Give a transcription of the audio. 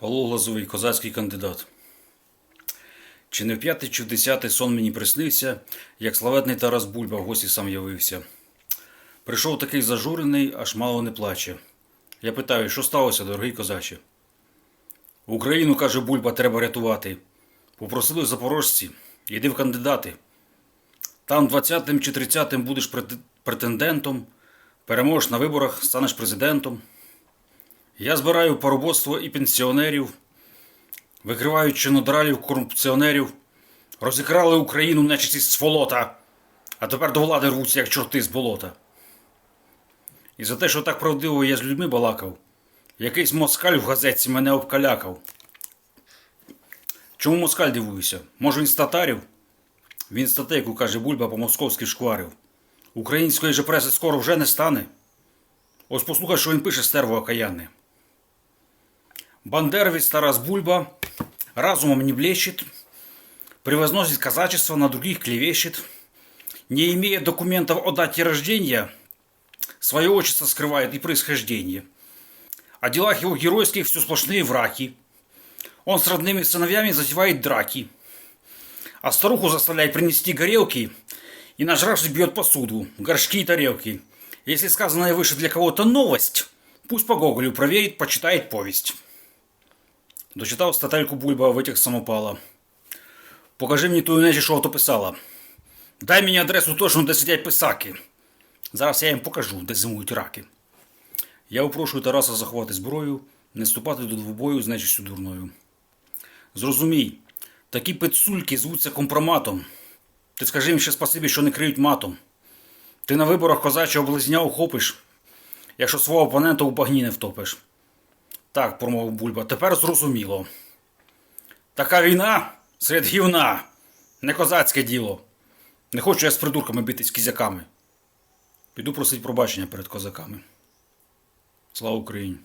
Павло Глазовий, козацький кандидат. Чи не в п'ятий, чи в десятий сон мені приснився, як славетний Тарас Бульба в гості сам явився. Прийшов такий зажурений, аж мало не плаче. Я питаю, що сталося, дорогий козаче? Україну, каже Бульба, треба рятувати. Попросили запорожці, йди в кандидати. Там 20-тим чи 30-тим будеш претендентом, переможеш на виборах, станеш президентом. Я збираю парубоцтво і пенсіонерів, викриваю чинодралів, корупціонерів, розікрали Україну нечисті сволота, а тепер до влади рвуться, як чорти з болота. І за те, що так правдиво я з людьми балакав, якийсь москаль в газетці мене обкалякав. Чому москаль дивуюся? Може він з татарів? Він статейку, каже Бульба, по-московськи шкварив. Української же преси скоро вже не стане. Ось послухай, що він пише стерво окаянне. Бандеровец Тарас Бульба разумом не блещет, превозносит казачество, на других клевещет, не имея документов о дате рождения, свое отчество скрывает и происхождение. О делах его геройских все сплошные враки. Он с родными сыновьями затевает драки, а старуху заставляет принести горелки и нажравшись бьет посуду, горшки и тарелки. Если сказанное выше для кого-то новость, пусть по Гоголю проверит, почитает повесть. Дочитав стательку Бульба, витяг з самопала. Покажи мені ту нечі, що ото писала. Дай мені адресу точно, де сидять писаки. Зараз я їм покажу, де зимують раки. Я упрошую Тараса заховати зброю, не вступати до двобою з нечистю дурною. Зрозумій, такі пицульки звуться компроматом. Ти скажи їм ще спасибі, що не криють матом. Ти на виборах козачого близня ухопиш, якщо свого опонента у багні не втопиш. Так, промовив Бульба, тепер зрозуміло. Така війна серед гівна, не козацьке діло. Не хочу я з придурками битись кізяками. Піду просить пробачення перед козаками. Слава Україні!